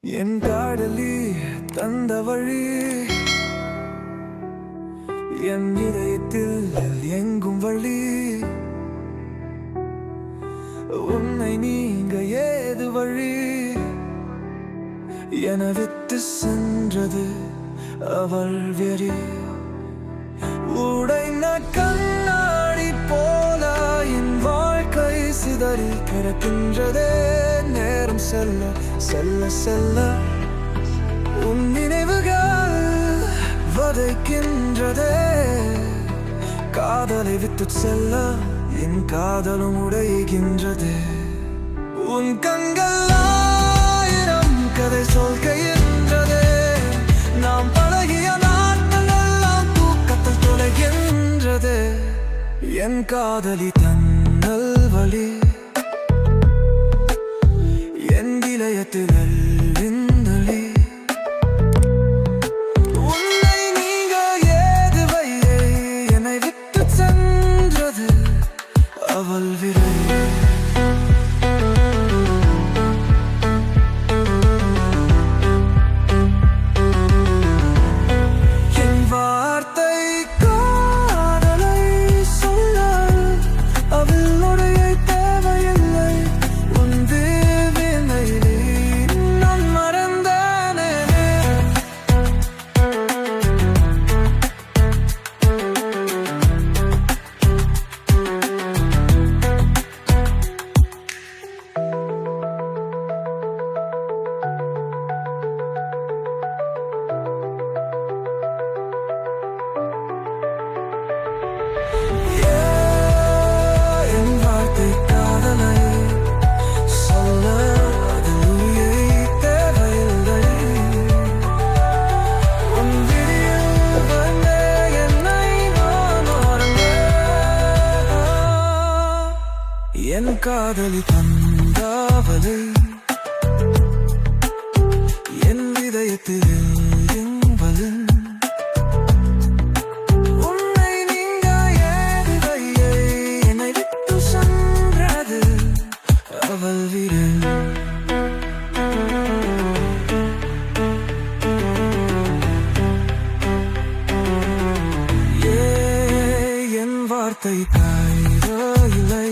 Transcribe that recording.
என் காடலி தந்த வழி. என் இதயத்தில் எங்கும் வழி. உன்னை நீங்க ஏது வழி? என வித்து சென்றது அவள் வெறி. உடைந்த கண்ணாடி பிறக்கின்றதே நேரம் செல்ல செல்ல செல்ல. உன் நினைவுகள் வதைக்கின்றதே. காதலை வித்து செல்ல என் காதலும் உடைகின்றது. உன் கண்கள் ஆயிரம் கதை சொல்கின்றதே. நாம் பழகிய நாட்கள் எல்லாம் தூக்கத்தில் தொலைகின்றது. என் காதலி தன்னல் வழி. அவள் விரை என் காதலி தந்தாவலை என் இதயத்தில் எம்பலின் அவள் விரல் ஏ என் வார்த்தை காதலை